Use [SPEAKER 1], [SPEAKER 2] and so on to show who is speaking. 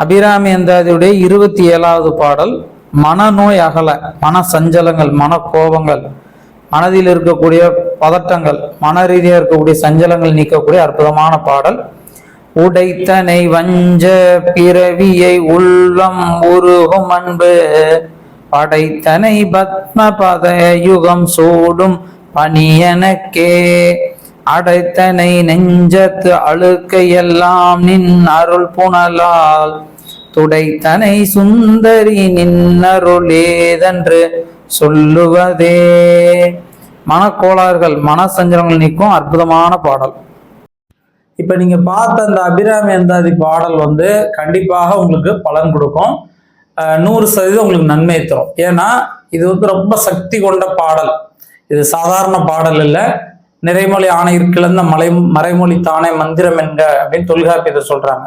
[SPEAKER 1] அபிராமி அந்தாதியுடைய இருபத்தி ஏழாவது பாடல் மனநோய் அகல மன சஞ்சலங்கள் மன கோபங்கள் மனதில் இருக்கக்கூடிய பதட்டங்கள் மன ரீதியாக இருக்கக்கூடிய சஞ்சலங்கள் நீக்கக்கூடிய அற்புதமான பாடல். உடைத்தனை வஞ்ச பிறவியை உள்ளம் உருகும் அன்பு. படைத்தனை பத்ம பத யுகம் சூடும் பணியனக்கே. அடைத்தனை நெஞ்சத்து அழுக்கையெல்லாம் நின் அருள் புனலால். துடைத்தனை சுந்தரி நின்னருளேதென்று சொல்லுவதே. மனக்கோளாறுகள் மன சஞ்சலங்கள் நீக்கும் அற்புதமான பாடல். இப்ப நீங்க பார்த்த அந்த அபிராமி அந்தாதி பாடல் வந்து கண்டிப்பாக உங்களுக்கு பலன் கொடுக்கும். நூறு சதவீதம் உங்களுக்கு நன்மை தரும். ஏன்னா இது வந்து ரொம்ப சக்தி கொண்ட பாடல். இது சாதாரண பாடல் இல்லை. நிறைமொழி ஆணையிற்கிழந்த மலை மறைமொழி தானே மந்திரம் என்க அப்படின்னு தொல்காப்பியத்தை சொல்றாங்க.